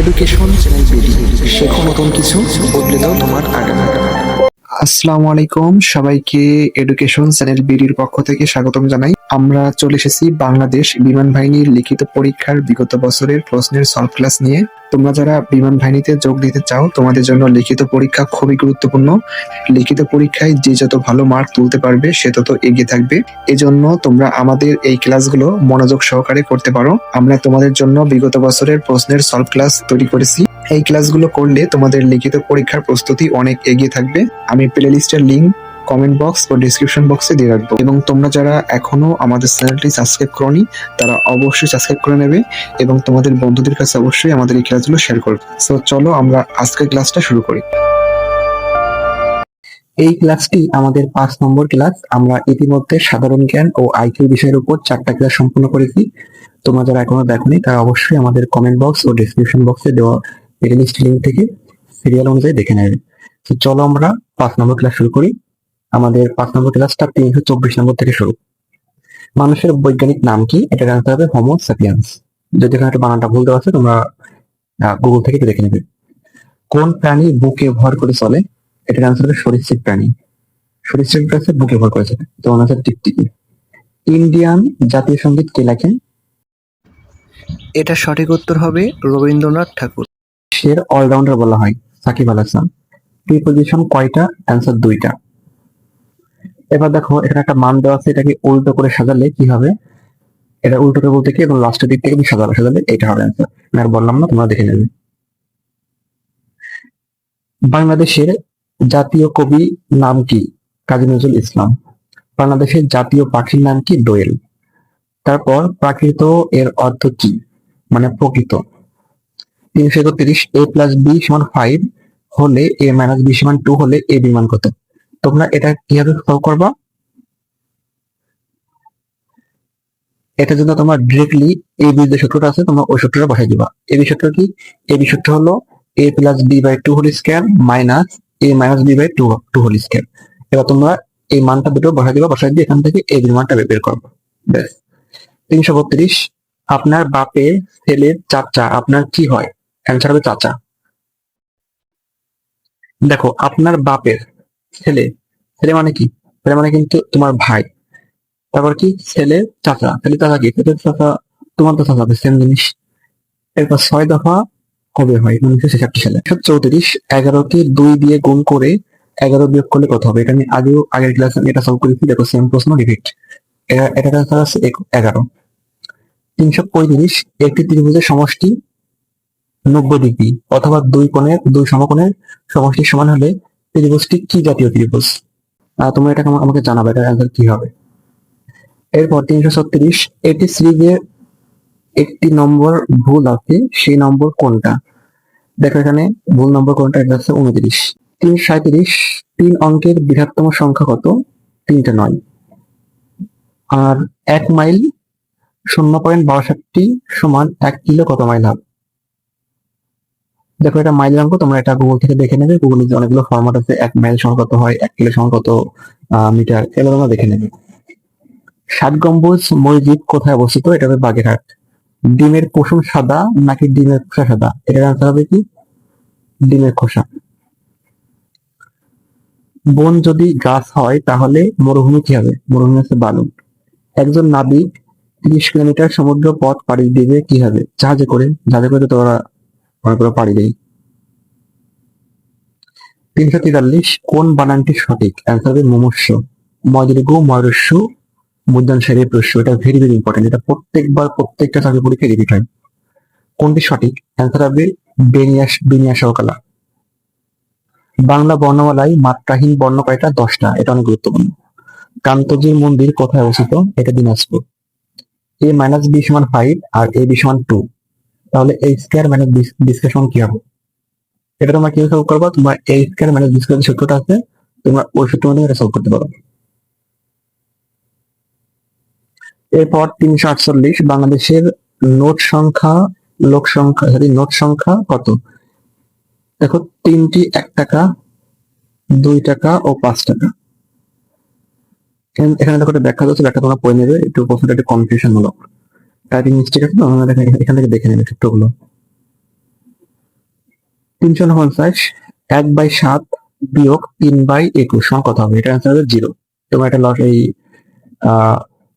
Education শেখো নতুন কিছু, বদলে দাও তোমার আগামী আসসালামু আলাইকুম, সবাইকে এডুকেশন চ্যানেল বিডির পক্ষ থেকে স্বাগতম জানাই। আমরা চলে এসেছি বাংলাদেশ বিমান বাহিনীর লিখিত পরীক্ষার বিগত বছরের প্রশ্নের সলভ ক্লাস নিয়ে। তোমরা যারা বিমান বাহিনীতে যোগ দিতে চাও, তোমাদের জন্য লিখিত পরীক্ষা খুবই গুরুত্বপূর্ণ। লিখিত পরীক্ষায় যে যত ভালো মার্ক তুলতে পারবে, সে তত এগিয়ে থাকবে। এজন্য তোমরা আমাদের এই ক্লাসগুলো মনোযোগ সহকারে করতে পারো। আমরা তোমাদের জন্য বিগত বছরের প্রশ্নের সলভ ক্লাস তৈরি করেছি। এই ক্লাসগুলো করলে তোমাদের লিখিত পরীক্ষার প্রস্তুতি অনেক এগিয়ে থাকবে। আমি প্লে লিস্টের লিঙ্ক কমেন্ট বক্স ও ডিসক্রিপশন বক্সে দিয়ে রাখব। এবং তোমরা যারা এখনও আমাদের চ্যানেলটি সাবস্ক্রাইব করনি, তারা অবশ্যই সাবস্ক্রাইব করে নেবে এবং তোমাদের বন্ধুদের কাছে অবশ্যই আমাদের এই ক্লাসগুলো শেয়ার করবে। সো চলো আমরা আজকের ক্লাসটা শুরু করি। এই ক্লাসটি আমাদের পাঁচ নম্বর ক্লাস আমরা ইতিমধ্যে সাধারণ জ্ঞান ও আইকিউ বিষয়ের উপর চারটা ক্লাস সম্পূর্ণ করেছি। তোমরা যারা এখনও দেখোনি, তারা অবশ্যই আমাদের কমেন্ট বক্স ও ডিসক্রিপশন বক্সে দেওয়া প্লেলিস্ট লিঙ্ক থেকে সিরিয়াল অনুযায়ী দেখে নেবে। চলো আমরা পাঁচ নম্বর ক্লাস শুরু করি। আমাদের পাঁচ নম্বর ক্লাসটা তিনশো চব্বিশ নম্বর থেকে শুরু। মানুষের বৈজ্ঞানিক নাম কি? এটা জানতে হবে হোমো স্যাপিয়ান্স যদি এখানে একটা বানানটা ভুল দেওয়া আছে তোমরা গুগল থেকে একটু দেখে নেবে। কোন প্রাণী বুকে ভর করে চলে? এটার আনসার হবে সরীসৃপ প্রাণী। সরীসৃপ গাছে বুকে ভর করে চলে। তো আনসার টিকটিকি ইন্ডিয়ান জাতীয় সংগীত কে লেখেন? এটা সঠিক উত্তর হবে রবীন্দ্রনাথ ঠাকুর। সের অলরাউন্ডার বলা হয় সাকিব আল হাসান। প্রিপোজিশন কয়টা? অ্যান্সার দুইটা। এবার দেখো, এখানে একটা মান দেওয়া আছে, এটাকে উল্টো করে সাজালে কি হবে? এটা উল্টো করে বলতে কি এবং লাস্টের দিক থেকে তুমি সাজাবে, সাজালে এটা হবে অ্যান্সার আমি আর বললাম না, তোমরা দেখে নেবে। বাংলাদেশের জাতীয় কবি নাম কি? কাজী নজরুল ইসলাম। বাংলাদেশের জাতীয় পাখির নাম কি? দোয়েল তারপর প্রাকৃত এর অর্থ কি? মানে প্রকৃত। তিনশো একত্রিশ এ প্লাস বি সমান ফাইভ হলে এ মাইনাস বি সমান টু হলে এ বিমান কত? তোমরা এটা কীভাবে সলভ করবা? এটার জন্য তোমার ডিরেক্টলি এই বি যে সূত্রটা আছে, তোমরা ওই সূত্রটা বসাই দিবা। এ বি সূত্র কি? এ বি সূত্র হলো A plus B by two whole square minus A minus B by two two whole square এবার তোমরা এই মানটা দুটো বসাই দিবা, বসাই দিয়ে এখান থেকে এ বির মানটা বের করব। ব্যাস। তিনশো বত্রিশ, আপনার বাপের ছেলের চাচা, আপনার কি হয়? অ্যান্সার হবে চাচা। দেখো, আপনার বাপের ছেলে ছেলে মানে কি? ছেলে মানে কিন্তু তোমার ভাই। তারপর কি? ছেলে, চাচা। ছেলে চাচা কি? ছেলে চাচা, তোমার তো চাচা সেম জিনিস। এরপর ছয় দফা কবে হয়? উনিশশো ছেষট্টি সালে। চৌত্রিশ এগারোকে দুই দিয়ে গুণ করে এগারো বিয়োগ করলে কত হবে? এটা আমি আগেও, আগের ক্লাসে আমি এটা সলভ করেছি। দেখো সেম প্রশ্ন রিপিট এটা আছে এগারো। তিনশো পঁয়ত্রিশ, একটি ত্রিভুজের সমষ্টি নব্বই ডিগ্রি অথবা দুই কোণের, দুই সমকোণের সমষ্টি সমান হলে ত্রিভুজটি কি জাতীয় ত্রিভুজ? তোমরা এটা আমাকে জানাবে, এটার অ্যান্সার কি হবে? এরপর তিনশো ছত্রিশ, এটি সিরিজের একটি নম্বর ভুল আছে, সেই নম্বর কোনটা? দেখো এখানে, ভুল নম্বর কোনটা, এটা হচ্ছে উনত্রিশ। তিন সাঁত্রিশ তিন অঙ্কের বৃহত্তম সংখ্যা কত? তিনটা নয়। আর এক মাইল শূন্য পয়েন্ট বাষট্টি সমান এক কিলো কত মাইল হবে? দেখো এটা মাইলের অঙ্ক তোমরা এটা গুগল থেকে দেখে নেবে। গুগলে যে অনেকগুলো ফরম্যাট আছে এক মাইল সমান কত হয় এক কিলো সমান কত আহ, মিটার এগুলো তোমরা দেখে নেবে। ষাট গম্বুজ মসজিদ কোথায় অবস্থিত? এটা হবে বাগেরহাট। ডিমের কুসুম সাদা নাকি ডিমের খোসা সাদা? এটা আনসার হবে কি? ডিমের খোসা। বন যদি গাছ হয় তাহলে মরুভূমি কি হবে? মরুভূমি হচ্ছে বালু একজন নাবিক তিরিশ কিলোমিটার সমুদ্র পথ পাড়ি দিবে কি হবে? জাহাজে করে জাহাজে করে তো তোরা মনে পাড়ি দেয় তিনশো তেতাল্লিশ, কোন বানানটি সঠিক? অ্যান্সার হবে মুমূর্ষ। ময়দীর্ঘ ময়ূরস্য মুদ্রান সারি প্রশ্ন এটা ভেরি ভেরি ইম্পর্টেন্ট এটা প্রত্যেকবার প্রত্যেকটা চাকরি পরীক্ষায় রিপিট হয়। কোনটি সঠিক? অ্যান্সার হবে বেনিয়াস, বিনিয়াস কলা বাংলা বর্ণমালায় মাত্রাহীন বর্ণ কয়টা? দশটা। এটা অনেক গুরুত্বপূর্ণ। কান্তজির মন্দির কোথায় অবস্থিত? এটা দিনাজপুর। এ মাইনাস বি সমান ফাইভ আর এ বি সমান টু তাহলে এই স্কোয়ার মাইনাস সমান কি হবে? এটা তোমরা কীভাবে সলভ করবা? তোমরা এ স্কোয়ার মাইনাস স্কোয়ার সূত্রটা আছে, তোমরা ওই সূত্রের মাধ্যমে এটা সলভ করতে পারো। এরপর তিনশো আটচল্লিশ, বাংলাদেশের নোট সংখ্যা, লোক সংখ্যা সরি নোট সংখ্যা কত? দেখো, তিনটি এক টাকা, দুই টাকা ও পাঁচ টাকা। এখানে- দেখো একটা ব্যাখ্যা দিচ্ছে ব্যাখ্যা তোমরা পড়ে নেবে, একটু প্রশ্নটা একটু কনফিউশন মূলক টাইপিং মিস্টেক আছে তো দেখে- এখান থেকে দেখে এক বাই সাত বিয়োগ তিন বাই একুশ কত হবে? এটা হবে জিরো লস এই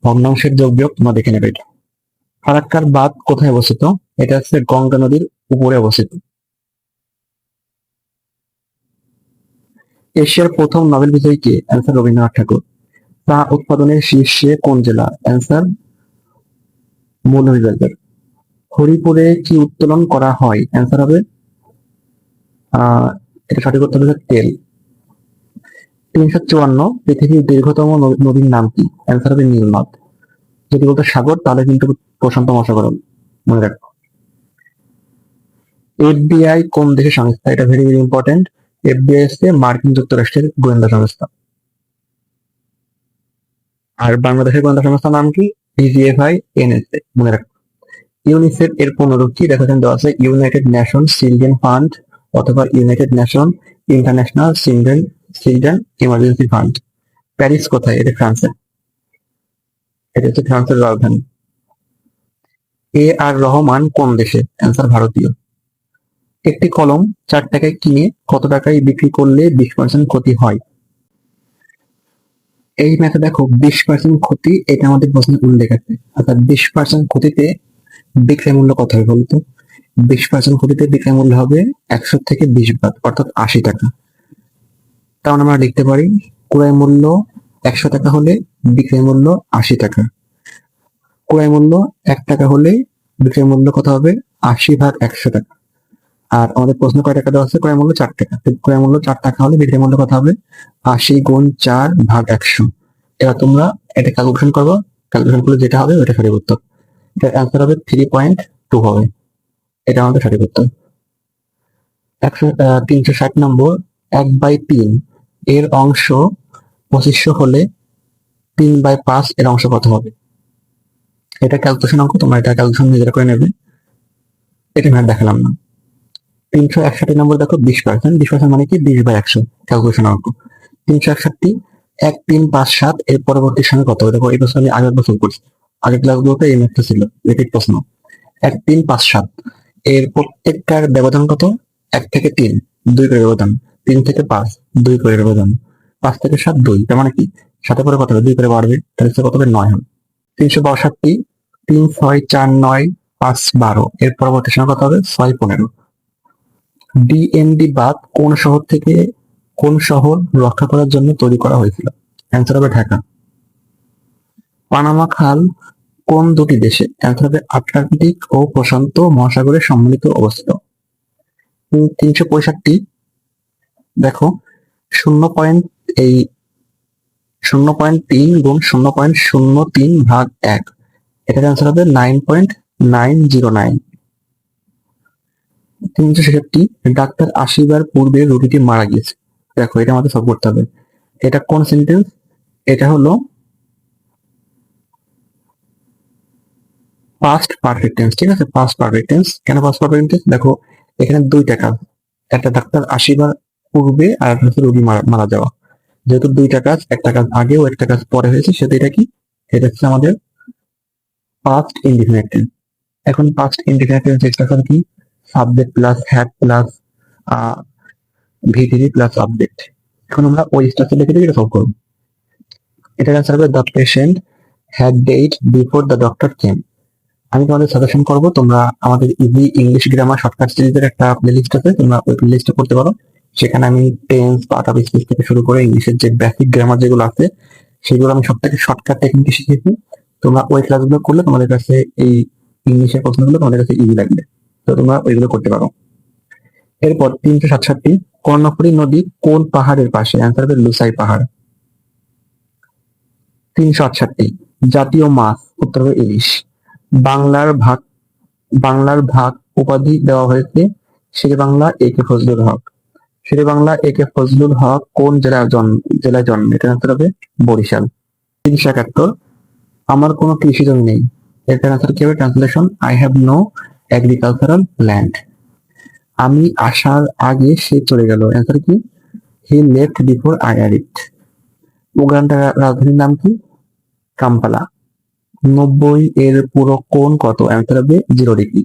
ভগ্নাংশের যোগ বিয়োগ দেখে নেবে এটা। ফারাক্কার বাঁধ কোথায় অবস্থিত? এটা হচ্ছে গঙ্গা নদীর উপরে অবস্থিত। এশিয়ার প্রথম নোবেল বিজয়ী কে? অ্যান্সার রবীন্দ্রনাথ ঠাকুর। চা উৎপাদনের শীর্ষে কোন জেলা? অ্যান্সার মৌলভীবাজার হরিপুরে কি উত্তোলন করা হয়? অ্যান্সার হবে এটা সঠিক উত্তর হবে তেল। তিনশো চুয়ান্ন পৃথিবীর দীর্ঘতম নদ- নদীর নাম কি? অ্যান্সার হবে নীলনদ। যদি বলতো সাগর, তাহলে কিন্তু প্রশান্ত মহাসাগর মনে রাখো। এফবিআই কোন দেশের সংস্থা? এটা ভেরি ভেরি ইম্পর্টেন্ট এফবিআই হচ্ছে মার্কিন যুক্তরাষ্ট্রের গোয়েন্দা সংস্থা। আর বাংলাদেশের গোয়েন্দা সংস্থার নাম কি? ডিজিএফআই এনএসএ মনে রাখো ইউনিসেফ এর পুনরূপ কি দেখা আছে? ইউনাইটেড চিলড্রেন ফান্ড অথবা United International Children Children Emergency Fund Paris কোথায়? এটা ফ্রান্সে। এটা হচ্ছে ফ্রান্সের রাজধানী। এ আর রহমান কোন দেশে? অ্যান্সার ভারতীয়। একটি কলম চার টাকায় কিনে কত টাকায় বিক্রি করলে বিশ পার্সেন্ট ক্ষতি হয়? এই ম্যাথে দেখো বিশ পার্সেন্ট ক্ষতি, এটা আমাদের প্রশ্নে উল্লেখ আছে। অর্থাৎ বিশ পার্সেন্ট ক্ষতিতে বিক্রয় মূল্য কত হবে বলতো? বিশ পার্সেন্ট ক্ষতিতে বিক্রয় মূল্য হবে একশো থেকে বিশ বাদ অর্থাৎ আশি টাকা। তাহলে আমরা লিখতে পারি, ক্রয় মূল্য একশো টাকা হলে বিক্রয় মূল্য আশি টাকা। ক্রয় মূল্য এক টাকা হলে বিক্রয় মূল্য কত হবে? আশি ভাগ একশো টাকা। আর আমাদের প্রশ্ন কয় টাকা দেওয়া আছে? ক্রয় মূল্য চার টাকা। ক্রয় মূল্য চার টাকা হলে বিক্রয় মূল্য কথা হবে? আশি গুণ চার ভাগ একশো। এবার তোমরা এটা ক্যালকুলেশন করব। ক্যালকুলেশন করলে যেটা হবে ওটা সঠিক উত্তর। এটার অ্যান্সার হবে থ্রি পয়েন্ট টু হবে। এটা আমাদের সঠিক উত্তর। একশো তিনশো ষাট নম্বর, এক বাই তিন এর অংশ পঁচিশশো হলে তিন বাই পাঁচ এর অংশ কত হবে? এটা ক্যালকুলেশন অঙ্ক, তোমরা এটা ক্যালকুলেশন নিজেরা করে নেবে। এটা আমি দেখালাম না। তিনশো একষট্টি নম্বর দেখো, বিশ পার্সেন্ট বিশ পার্সেন্ট মানে কি? বিশ বাই একশো। ক্যালকুলেশন অঙ্ক। তিনশো একষট্টি, এক তিন পাঁচ সাত, এর পরবর্তী সঙ্গে কত? দেখো, এই প্রশ্ন আমি আগের বছর করছি আগের ক্লাসগুলোতে এই ম্যাথটা ছিল রিপিট প্রশ্ন। এক তিন পাঁচ সাত। এর প্রত্যেকটার ব্যবধান কত? এক থেকে তিন, দুই করে ব্যবধান। তিন থেকে পাঁচ, দুই করে ব্যবধান। পাঁচ থেকে সাত, দুই। তার মানে কি? সাথে করে কত হবে? দুই করে বাড়বে তাহলে কত হবে? নয় হবে। তিনশো বাষট্টি, তিন ছয় চার নয়, পাঁচ বারো। এর পরবর্তী সময় কত হবে? ছয় পনেরো। ডিএনডি বাদ কোন শহর থেকে কোন শহর রক্ষা করার জন্য তৈরি করা হয়েছিল? অ্যান্সার হবে ঢাকা। পানামা খাল কোন দুটি দেশে? অ্যান্সার হবে আটলান্টিক ও প্রশান্ত মহাসাগরের সম্মিলিত অবস্থিত। তিনশো পঁয়ষট্টি। দেখো, শূন্য পয়েন্ট এই শূন্য পয়েন্ট তিন গুণ শূন্য পয়েন্ট শূন্য তিন ভাগ এক। এটার অ্যান্সার হবে nine point nine zero nine তিনশো ছেষট্টি ডাক্তার আসিবার পূর্বে রোগীটি মারা গিয়েছে। দেখো, এটা আমাদের সব করতে হবে। এটা কোন সেন্টেন্স এটা হলো পাস্ট পারফেক্ট টেন্স ঠিক আছে? পাস্ট পারফেক্ট টেন্স কেন পাস্ট পারফেক্ট টেন্স দেখো, এখানে দুইটা কাজ। একটা ডাক্তার আসিবার পূর্বে আর একটা হচ্ছে রোগী মারা যাওয়া। যেহেতু দুইটা কাজ, একটা কাজ আগে ও একটা কাজ পরে হয়েছে, সেটা এটা কি? এটা হচ্ছে আমাদের পাস্ট ইনডিফিনিট টেন্স এখন পাস্ট ইনডিফিনিট টেন্স এক্সপ্রেশন কি? সাবজেক্ট প্লাস হ্যাড প্লাস ভিডিডি প্লাস সাবজেক্ট এখন আমরা ওই স্ট্রাকচার লিখে দিয়ে সলভ করব। এটার অ্যান্সার হবে the patient had died before the doctor came আমি তোমাদের সাজেশন করব, তোমরা আমাদের ইজি ইংলিশ গ্রামার শর্টকাট সিরিজের একটা প্লেলিস্ট আছে, তোমরা ওই প্লেলিস্টে করতে পারো। সেখানে আমি টেন্স পার্ট অফ স্পিচ থেকে শুরু করে ইংলিশের যে বেসিক গ্রামার যেগুলো আছে, সেগুলো আমি সব থেকে শর্টকাট টেকনিকে শিখেছি। তোমরা ওই ক্লাসগুলো করলে তোমাদের কাছে এই ইংলিশের প্রশ্নগুলো তোমাদের কাছে ইজি লাগবে। তো তোমরা ওইগুলো করতে পারো। এরপর তিনশো সাতষট্টি, কর্ণফুলী নদী কোন পাহাড়ের পাশে? অ্যান্সার হবে লুসাই পাহাড়। তিনশো আটষট্টি, জাতীয় মাছ, উত্তর হবে ইলিশ। বাংলার ভাগ বাংলার ভাগ উপাধি দেওয়া হয়েছে শেরে বাংলা এ কে ফজলুল হক। শেরে বাংলা এ কে ফজলুল হক কোন জেলার জন্ম জেলায় জন্ম? এটা অ্যান্সার হবে বরিশাল। তিনশো একাত্তর, আমার কোনো কৃষি জমি নেই। এটার অ্যান্সার কি হবে? Translation I have no agricultural land আমি আসার আগে সে চলে গেল। অ্যান্সার কি? He left before I it উগান্ডার রাজধানীর নাম কি? কাম্পালা। নব্বই এর পুরো কোণ কত? অ্যান্সার হবে জিরো ডিগ্রি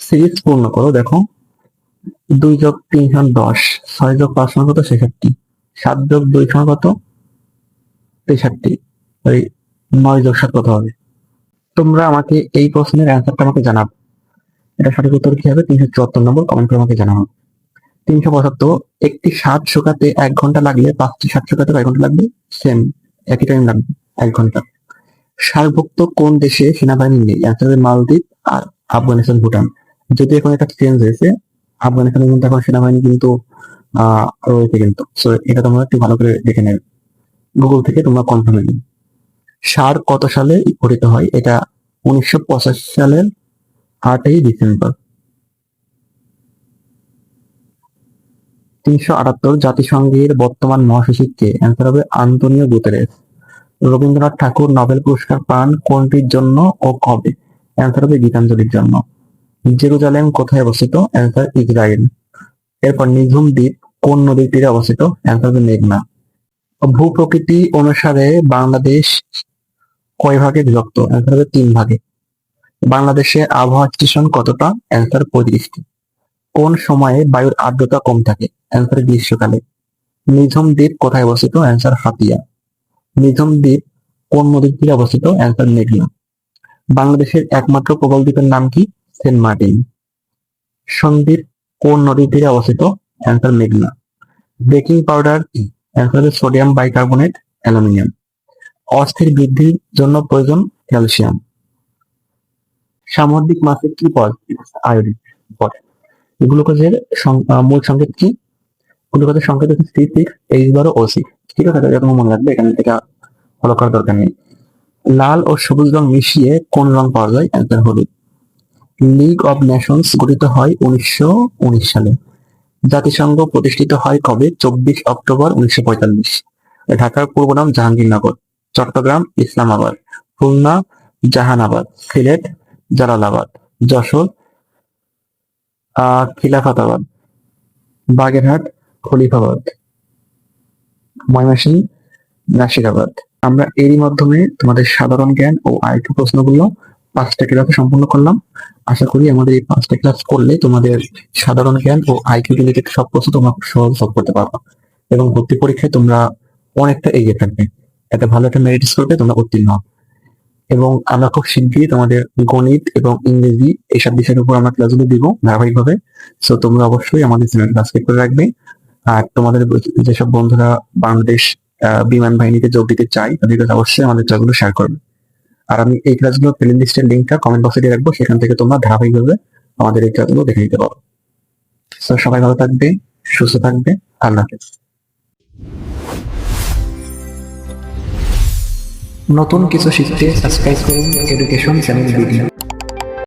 সিরিজ পূর্ণ করো, দেখো। দুই যোগ তিন সমান দশ। ছয় যোগ পাঁচ সমান কত? ছেষট্টি। সাত যোগ দুই সমান কত? তেষট্টি। ওই নয় যোগ সাত কত হবে? তোমরা আমাকে এই প্রশ্নের অ্যান্সারটা আমাকে জানাবে এটা সঠিক উত্তর কি হবে? তিনশো চুয়াত্তর নম্বর কমেন্ট করে আমাকে জানাব তিনশো পঁচাত্তর, একটি শার্ট শুকাতে এক ঘণ্টা লাগলে পাঁচটি শার্ট শুকাতে কয় ঘণ্টা লাগবে? সেম একই টাইম লাগবে, এক ঘণ্টা। সারভুক্ত কোন দেশে সেনাবাহিনী নেই? অ্যান্সার হবে মালদ্বীপ আর আফগানিস্তান, ভুটান। যদি এখন একটা চেঞ্জ হয়েছে, আফগানিস্তানের মধ্যে এখন সেনাবাহিনী কিন্তু, আহ, রয়েছে কিন্তু। সো এটা তোমরা একটু ভালো করে দেখে নেবে। গুগল থেকে তোমরা কনফার্ম নেবে সার কত সালে গঠিত হয়? এটা উনিশশো পঁচাশি সালের আটই ডিসেম্বর। তিনশো আটাত্তর জাতিসংঘের বর্তমান মহাসচিব কে অ্যান্সার হবে Antonio Guterres. Rabindranath Tagore Nobel পুরস্কার পান কোনটির জন্য ও কবে? অ্যান্সার হবে গীতাঞ্জলির জন্য। জেরুজালেম কোথায় অবস্থিত? অ্যান্সার ইসরায়েল এরপর নিঝুম দ্বীপ কোন নদীর তীরে অবস্থিত? অ্যান্সার হবে মেঘনা। ভূ প্রকৃতি অনুসারে বাংলাদেশ কয় ভাগে বিভক্ত? অ্যান্সার হবে তিন ভাগে। বাংলাদেশে আবহাওয়া স্টেশন কতটা? অ্যান্সার পঁয়ত্রিশটি। কোন সময়ে বায়ুর আর্দ্রতা কম থাকে? অ্যান্সার গ্রীষ্মকালে। নিঝুম দ্বীপ কোথায় অবস্থিত? অ্যান্সার হাতিয়া। নিঝুম দ্বীপ কোন নদীর তীরে অবস্থিত? অ্যান্সার মেঘনা। বাংলাদেশের একমাত্র প্রবল দ্বীপের নাম কি? Saint Martin. সন্দ্বীপ কোন নদীর তীরে অবস্থিত? অ্যান্সার মেঘনা। বেকিং পাউডার কি? Answer sodium bicarbonate, aluminium. অস্থির বৃদ্ধির জন্য প্রয়োজন ক্যালসিয়াম। সামুদ্রিক মাছে কি পদ? আয়োডিন পড়ে গ্লুকোজের মূল সংকেত কি? গ্লুকোজের সংকেত হচ্ছে সি সিক্স এইচ বারো ও সিক্স ঠিক আছে এটা? তোমার মনে রাখবে এখানে এটা ফলো করার দরকার নেই। লাল ও সবুজ রং মিশিয়ে কোন রং পাওয়া যায়? অ্যান্সার হলুদ। লিগ অব নেশনস গঠিত হয় উনিশশো উনিশ সালে। জাতিসংঘ প্রতিষ্ঠিত হয় কবে? চব্বিশ অক্টোবর উনিশশো পঁয়তাল্লিশ। ঢাকার পূর্ব নাম জাহাঙ্গীরনগর। চট্টগ্রাম, ইসলামাবাদ, খুলনা, জাহানাবাদ, সিলেট, জালালাবাদ, যশোর খিলাফাতাবাদ, বাগেরহাট, খলিফাবাদ, ময়মনসিংহ, নাসিরাবাদ। আমরা এরই মাধ্যমে তোমাদের সাধারণ জ্ঞান ও আইকিউ প্রশ্নগুলো পাঁচটা ক্লাসে সম্পূর্ণ করলাম। আশা করি আমাদের এই পাঁচটা ক্লাস করলে তোমাদের সাধারণ জ্ঞান ও আইকিউ রিলেটেড সব প্রশ্ন তোমরা সহজ সলভ করতে পারবে। এবং ভর্তি পরীক্ষায় তোমরা অনেকটা এগিয়ে থাকবে। একটা ভালো একটা মেরিট স্কোর পেয়ে তোমরা উত্তীর্ণ হবে এবং আমরা খুব শিগগিরই তোমাদের গণিত এবং ইংরেজি এইসব বিষয়ের উপর আমরা ক্লাসগুলো দিব ধারাবাহিকভাবে। সো তোমরা অবশ্যই আমাদের চ্যানেলটা সাবস্ক্রাইব করে রাখবে। আর তোমাদের যেসব বন্ধুরা বাংলাদেশ বিমান বাহিনীতে যোগ দিতে চাই তাদের কাছে অবশ্যই আমাদের ক্লাসগুলো শেয়ার করবে। আর আমি এই ক্লাসগুলো প্লে লিস্টের লিঙ্কটা কমেন্ট বক্সে দিয়ে রাখব, সেখান থেকে তোমরা ধারাবাহিকভাবে আমাদের এই ক্লাসগুলো দেখে নিতে পারো। তো সবাই ভালো থাকবে, সুস্থ থাকবে, আল্লাহ হাফেজ। নতুন কিছু শিখতে সাবস্ক্রাইব করুন এডুকেশন চ্যানেল ভিডিও